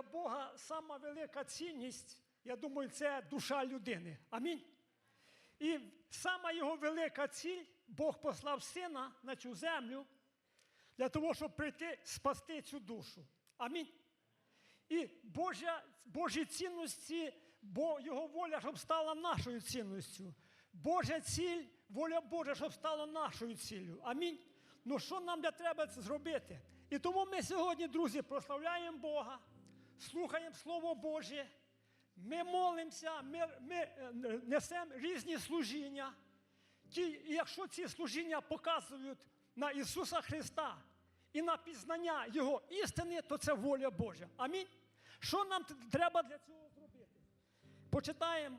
для Бога сама велика цінність, я думаю, це душа людини. Амінь. І сама його велика ціль, Бог послав сина на цю землю для того, щоб прийти спасти цю душу. Амінь. І Божа, Божі цінності, бо Його воля, щоб стала нашою цінністю. Божа ціль, воля Божа, щоб стала нашою ціллю. Амінь. Ну що нам для треба зробити? І тому ми сьогодні, друзі, прославляємо Бога, слухаємо Слово Боже, ми молимося, ми, ми е, несемо різні служіння. І якщо ці служіння показують на Ісуса Христа і на пізнання Його істини, то це воля Божа. Амінь. Що нам треба для цього зробити? Почитаємо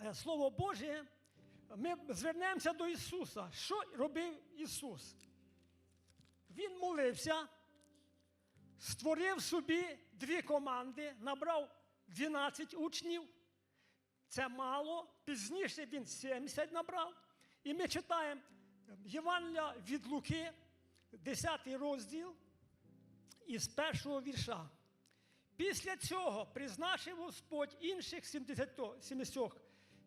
е, Слово Боже, ми звернемося до Ісуса. Що робив Ісус? Він молився, створив собі дві команди, набрав 12 учнів. Це мало. Пізніше він 70 набрав. І ми читаємо Євангелія від Луки, 10 розділ із першого вірша. Після цього призначив Господь інших 70, 70,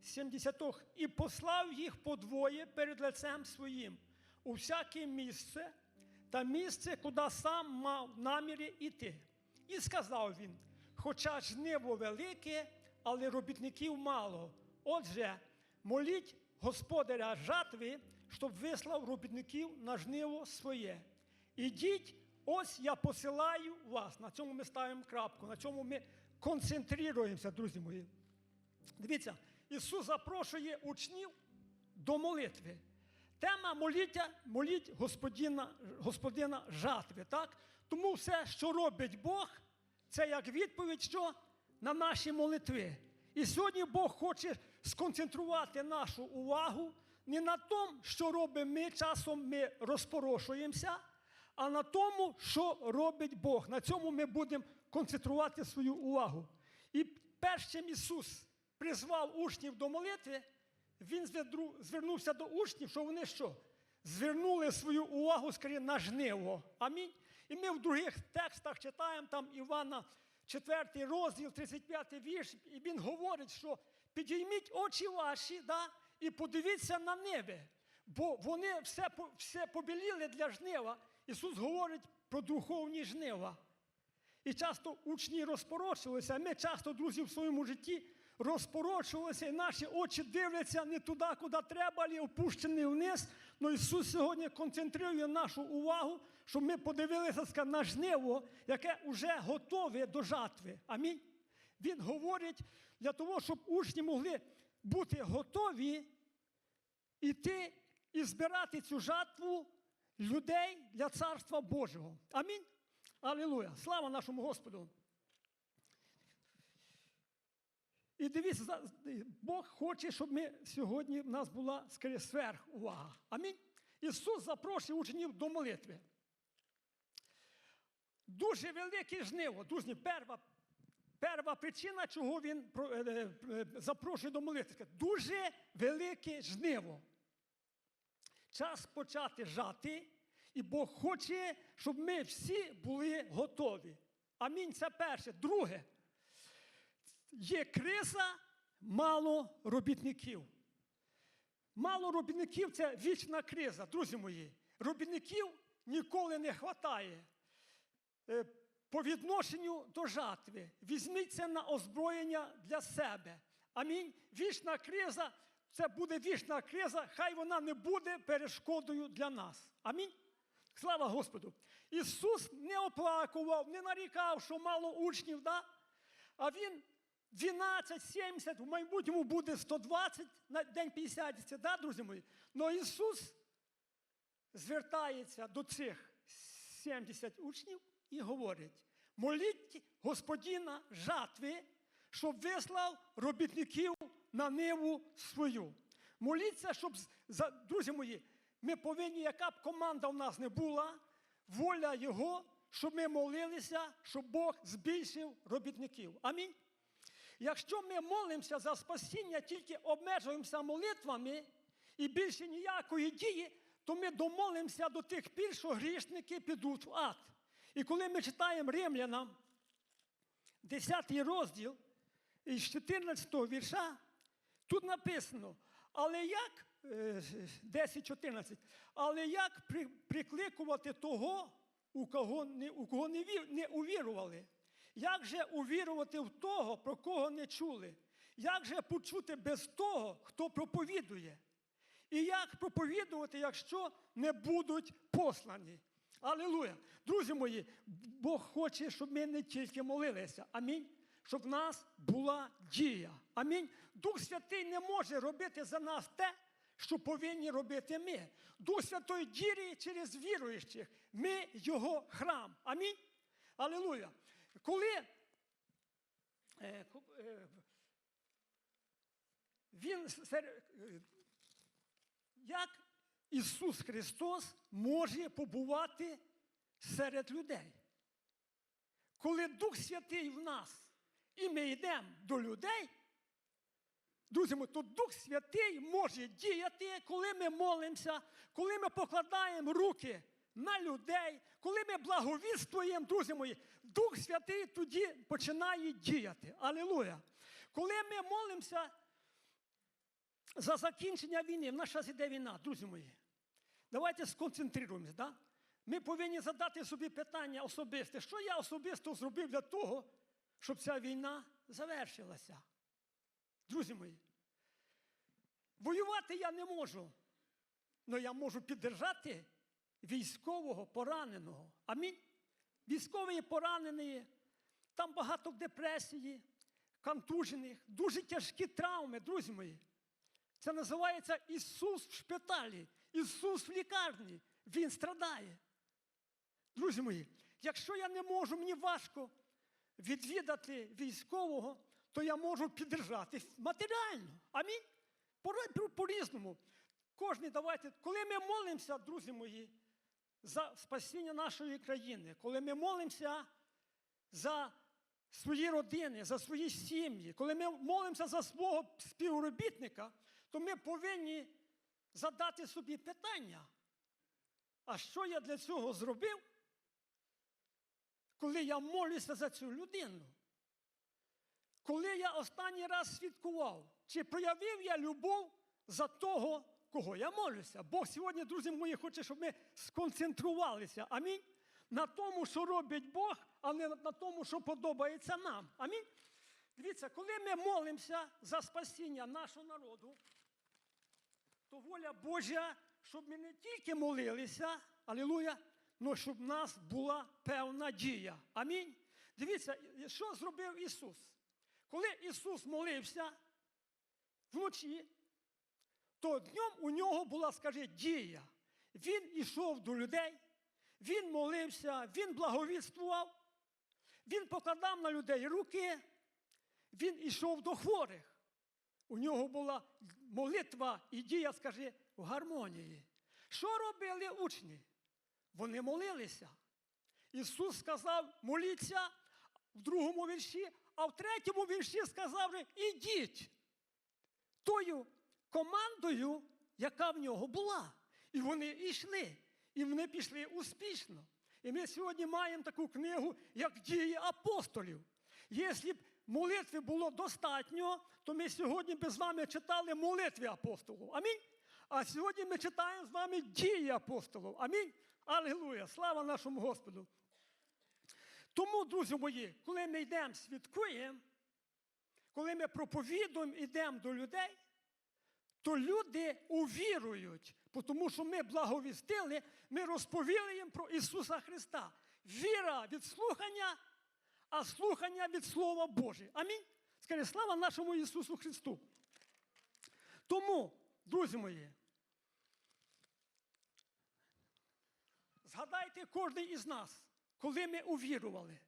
70 і послав їх подвоє перед лицем своїм у всяке місце та місце, куди сам мав наміри йти. І сказав він: хоча жниво велике, але робітників мало. Отже, моліть господаря жатви, щоб вислав робітників на жниво своє. Ідіть, ось я посилаю вас. На цьому ми ставимо крапку, на цьому ми концентруємося, друзі мої. Дивіться, Ісус запрошує учнів до молитви. Тема моліття, моліть Господина, Господина жатви. Так? Тому все, що робить Бог, це як відповідь що? на наші молитви. І сьогодні Бог хоче сконцентрувати нашу увагу не на тому, що робимо ми, часом ми розпорошуємося, а на тому, що робить Бог. На цьому ми будемо концентрувати свою увагу. І перш чим Ісус призвав учнів до молитви, Він звернувся до учнів, що вони що? Звернули свою увагу скоріше на жниво. Амінь. І ми в других текстах читаємо там Івана 4 розділ, 35 вірш, і він говорить, що підійміть очі ваші да, і подивіться на небо, бо вони все, все побіліли для жнива. Ісус говорить про духовні жнива. І часто учні розпорочувалися, а ми часто, друзі, в своєму житті розпорочувалися, і наші очі дивляться не туди, куди треба, але опущені вниз. Ну Ісус сьогодні концентрує нашу увагу, щоб ми подивилися на жниво, яке вже готове до жатви. Амінь. Він говорить для того, щоб учні могли бути готові іти і збирати цю жатву людей для Царства Божого. Амінь. Алілуя! Слава нашому Господу! І дивіться, Бог хоче, щоб ми сьогодні в нас була сверхувага. Амінь. Ісус запрошує учнів до молитви. Дуже велике жниво. Друзі, перша, перша причина, чого він про- е, е, запрошує до молитви. Дуже велике жниво. Час почати жати, і Бог хоче, щоб ми всі були готові. Амінь. Це перше. Друге, є криза, мало робітників. Мало робітників це вічна криза, друзі мої. Робітників ніколи не вистачає. Е, По відношенню до жатви. Візьміть це на озброєння для себе. Амінь. Вічна криза це буде вічна криза, хай вона не буде перешкодою для нас. Амінь. Слава Господу! Ісус не оплакував, не нарікав, що мало учнів, да? а Він 12, 70, в майбутньому буде 120 на день 50, да, друзі мої? Но Ісус звертається до цих 70 учнів і говорить: моліть Господіна жатви, щоб вислав робітників на ниву свою. Моліться, щоб, друзі мої, ми повинні, яка б команда в нас не була, воля Його, щоб ми молилися, щоб Бог збільшив робітників. Амінь. Якщо ми молимося за спасіння, тільки обмежуємося молитвами і більше ніякої дії, то ми домолимося до тих пір, що грішники підуть в ад. І коли ми читаємо римлянам, 10 розділ із 14 вірша, тут написано, але як, е, 10-14, але як прикликувати того, у кого не, у кого не увірували? Як же увірувати в того, про кого не чули? Як же почути без того, хто проповідує? І як проповідувати, якщо не будуть послані? Алілуя! Друзі мої, Бог хоче, щоб ми не тільки молилися. Амінь. Щоб в нас була дія. Амінь. Дух Святий не може робити за нас те, що повинні робити ми. Дух Святої діє через віруючих. Ми його храм. Амінь. Алілуя. Коли е, е, він як Ісус Христос може побувати серед людей? Коли Дух Святий в нас, і ми йдемо до людей, друзі мої, то Дух Святий може діяти, коли ми молимося, коли ми покладаємо руки на людей, коли ми благовіствуємо, друзі мої, Дух Святий тоді починає діяти. Алілуя! Коли ми молимося, за закінчення війни. В нас зараз іде війна, друзі мої. Давайте сконцентруємося. Да? Ми повинні задати собі питання особисте, що я особисто зробив для того, щоб ця війна завершилася. Друзі мої, воювати я не можу, але я можу піддержати військового пораненого. Амінь. Військовий поранений, там багато депресії, контужених, дуже тяжкі травми, друзі мої. Це називається Ісус в шпиталі, Ісус в лікарні. Він страдає. Друзі мої, якщо я не можу, мені важко відвідати військового, то я можу підтримати матеріально. Амінь. По-різному. Кожний давайте, коли ми молимося, друзі мої, за спасіння нашої країни, коли ми молимося за свої родини, за свої сім'ї, коли ми молимося за свого співробітника, то ми повинні задати собі питання. А що я для цього зробив, коли я молюся за цю людину? Коли я останній раз свідкував, чи проявив я любов за того, кого я молюся? Бог сьогодні, друзі мої, хоче, щоб ми сконцентрувалися. Амінь. На тому, що робить Бог, а не на тому, що подобається нам. Амінь. Дивіться, коли ми молимося за спасіння нашого народу, то воля Божа, щоб ми не тільки молилися, алілуя, але щоб в нас була певна дія. Амінь. Дивіться, що зробив Ісус? Коли Ісус молився вночі, то днем у нього була, скажи, дія. Він ішов до людей, він молився, він благовіствував, він покладав на людей руки, він ішов до хворих. У нього була молитва і дія, скажи, в гармонії. Що робили учні? Вони молилися. Ісус сказав, моліться в другому вірші, а в третьому вірші сказав, ідіть тою командою, яка в нього була. І вони йшли. І вони пішли успішно. І ми сьогодні маємо таку книгу, як дії апостолів. Якщо б молитви було достатньо, то ми сьогодні б з вами читали молитви апостолів. Амінь. А сьогодні ми читаємо з вами дії апостолів. Амінь. Аллилуйя. Слава нашому Господу. Тому, друзі мої, коли ми йдемо, свідкуємо, коли ми проповідуємо, йдемо до людей, то люди увірують, тому що ми благовістили, ми розповіли їм про Ісуса Христа. Віра від слухання, а слухання від Слова Боже. Амінь. Скажи, слава нашому Ісусу Христу. Тому, друзі мої, згадайте кожен із нас, коли ми увірували.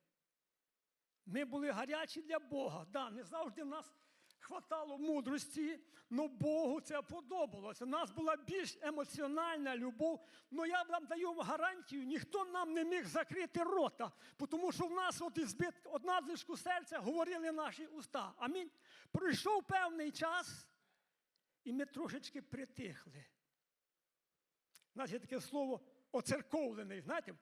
Ми були гарячі для Бога. Да, не завжди нас хватало мудрості, але Богу це подобалося. У нас була більш емоціональна любов. але я вам даю гарантію, ніхто нам не міг закрити рота, тому що в нас от із от надлишку серця говорили наші уста. Амінь. Пройшов певний час, і ми трошечки притихли. У нас є таке слово оцерковлений. Знаєте,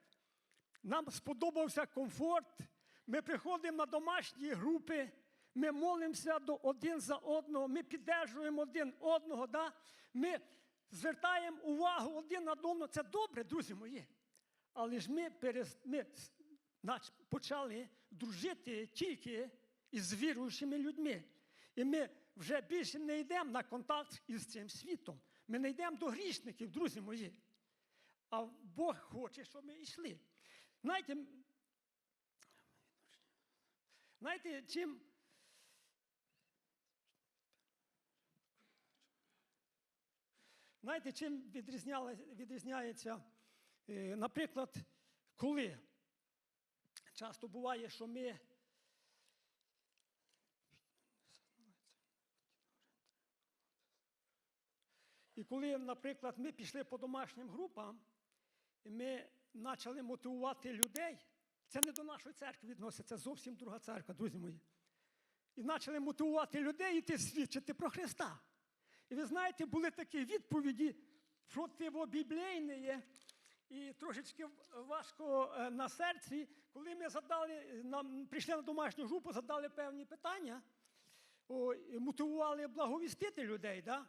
нам сподобався комфорт, Ми приходимо на домашні групи, ми молимося до один за одного, ми піддержуємо один одного, да? ми звертаємо увагу один на одного. Це добре, друзі мої. Але ж ми, перес... ми почали дружити тільки із віруючими людьми. І ми вже більше не йдемо на контакт із цим світом. Ми не йдемо до грішників, друзі мої. А Бог хоче, щоб ми йшли. Знаєте, знаєте, чим. Знаєте, чим відрізняється, е, наприклад, коли часто буває, що ми І коли, наприклад, ми пішли по домашнім групам, і ми почали мотивувати людей, це не до нашої церкви відноситься, це зовсім друга церква, друзі мої. І почали мотивувати людей йти свідчити про Христа. І ви знаєте, були такі відповіді противобіблійні і трошечки важко е, на серці, коли ми задали, нам прийшли на домашню групу, задали певні питання, о, і мотивували благовістити людей. Да?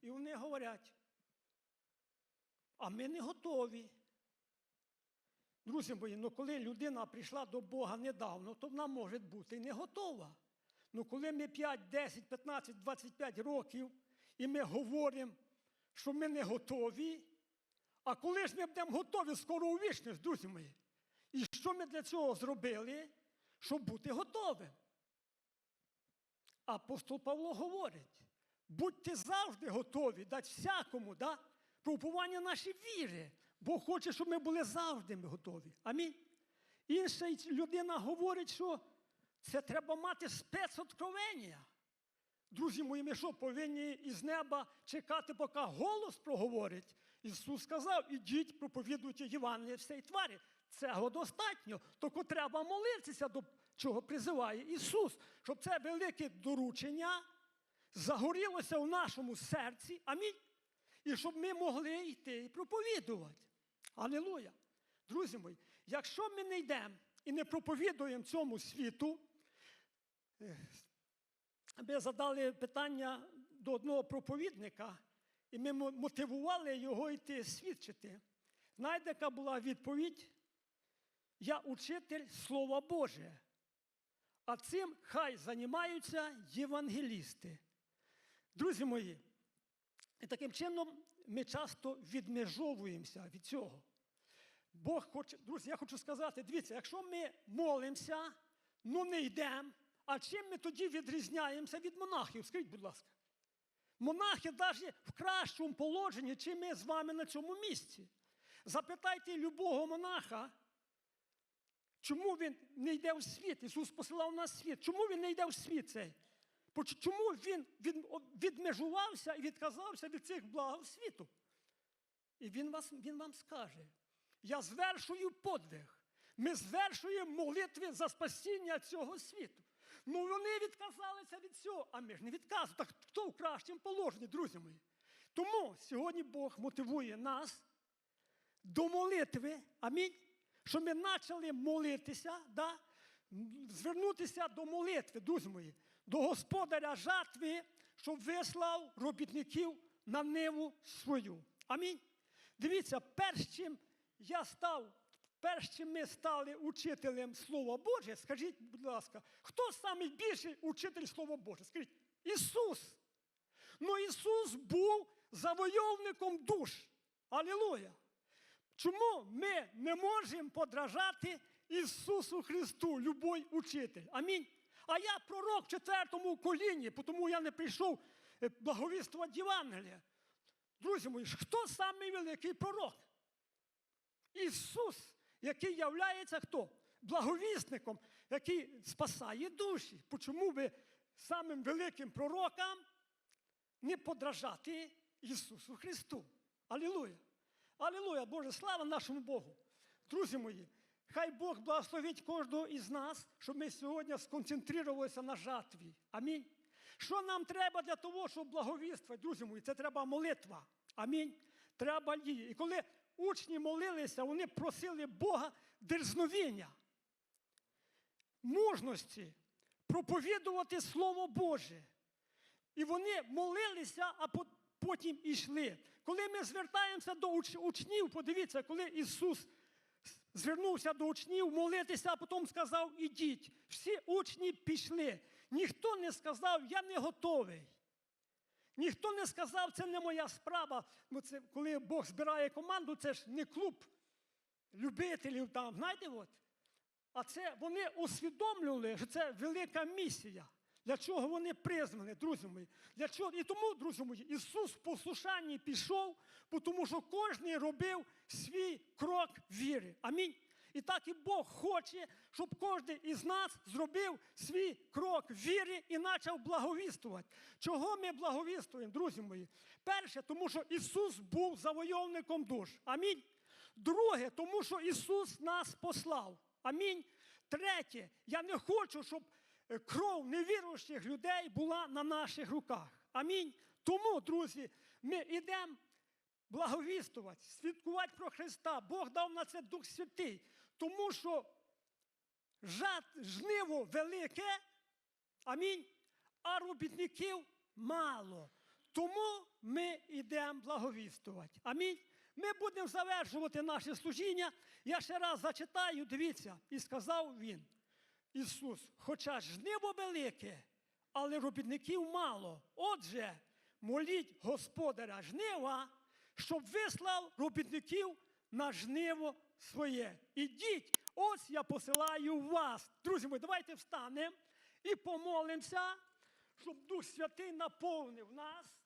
І вони говорять, а ми не готові. Друзі мої, ну коли людина прийшла до Бога недавно, то вона може бути не готова. Ну коли ми 5, 10, 15, 25 років і ми говоримо, що ми не готові, а коли ж ми будемо готові скоро у друзі мої? І що ми для цього зробили, щоб бути готовим? Апостол Павло говорить, будьте завжди готові дати всякому да, пробування нашої віри. Бог хоче, щоб ми були завжди готові. Амінь. Інша людина говорить, що це треба мати спецоткровення. Друзі мої, ми що повинні із неба чекати, поки голос проговорить. Ісус сказав, ідіть, проповідуйте Євангеліє всій тварі. Цього достатньо. Тільки треба молитися, до чого призиває Ісус, щоб це велике доручення загорілося в нашому серці. Амінь. І щоб ми могли йти і проповідувати. Алілуя. Друзі мої, якщо ми не йдемо і не проповідуємо цьому світу, ми задали питання до одного проповідника, і ми мотивували його йти свідчити. Знаєте, яка була відповідь? Я учитель Слова Боже. А цим хай займаються євангелісти. Друзі мої, і таким чином ми часто відмежовуємося від цього. Бог хоче, друзі, я хочу сказати, дивіться, якщо ми молимося, ну не йдемо, а чим ми тоді відрізняємося від монахів? Скажіть, будь ласка. Монахи навіть в кращому положенні, чим ми з вами на цьому місці. Запитайте любого монаха, чому він не йде в світ? Ісус посилав нас в світ. Чому він не йде в світ цей? Чому він відмежувався і відказався від цих благ світу? І він, вас, він вам скаже: я звершую подвиг. Ми звершуємо молитви за спасіння цього світу. Ну вони відказалися від цього, а ми ж не відказуємо. Так хто в кращому положенні, друзі мої? Тому сьогодні Бог мотивує нас до молитви, амінь, що ми почали молитися, да? звернутися до молитви, друзі мої, до господаря жатви, щоб вислав робітників на ниву свою. Амінь. Дивіться, перш чим я став, перш чим ми стали учителем Слова Боже, скажіть, будь ласка, хто найбільший учитель Слова Боже? Скажіть, Ісус. Ну Ісус був завойовником душ. Алілуя! Чому ми не можемо подражати Ісусу Христу, любой учитель? Амінь. А я пророк в четвертому коліні, тому я не прийшов е, благовіствувати Євангелія. Друзі мої, хто самий великий пророк? Ісус, який являється хто? Благовісником, який спасає душі. Чому ви самим великим пророкам не подражати Ісусу Христу? Алілуя! Алілуя! Боже, слава нашому Богу! Друзі мої, хай Бог благословить кожного із нас, щоб ми сьогодні сконцентрувалися на жатві. Амінь. Що нам треба для того, щоб благовіствувати, друзі мої? Це треба молитва. Амінь. Треба дії. І коли учні молилися, вони просили Бога дерзновіння. мужності проповідувати Слово Боже. І вони молилися, а потім йшли. Коли ми звертаємося до уч- учнів, подивіться, коли Ісус звернувся до учнів молитися, а потім сказав: ідіть. Всі учні пішли. Ніхто не сказав, я не готовий. Ніхто не сказав, це не моя справа. Бо це, коли Бог збирає команду, це ж не клуб любителів там, знаєте, от. А це вони усвідомлювали, що це велика місія. Для чого вони призвані, друзі мої? Для чого? І тому, друзі мої, Ісус в послушанні пішов, тому що кожен робив свій крок віри. Амінь. І так і Бог хоче, щоб кожен із нас зробив свій крок віри і почав благовістувати. Чого ми благовістуємо, друзі мої? Перше, тому що Ісус був завойовником душ. Амінь. Друге, тому що Ісус нас послав. Амінь. Третє, я не хочу, щоб е, кров невіруючих людей була на наших руках. Амінь. Тому, друзі, ми йдемо благовістувати, свідкувати про Христа. Бог дав на це Дух Святий. Тому що жниво велике, амінь, а робітників мало. Тому ми йдемо благовістувати. Амінь. Ми будемо завершувати наше служіння. Я ще раз зачитаю, дивіться, і сказав він, Ісус, хоча жниво велике, але робітників мало. Отже, моліть Господаря жнива, щоб вислав робітників на жниво своє. Ідіть, ось я посилаю вас. Друзі мої, давайте встанемо і помолимося, щоб Дух Святий наповнив нас.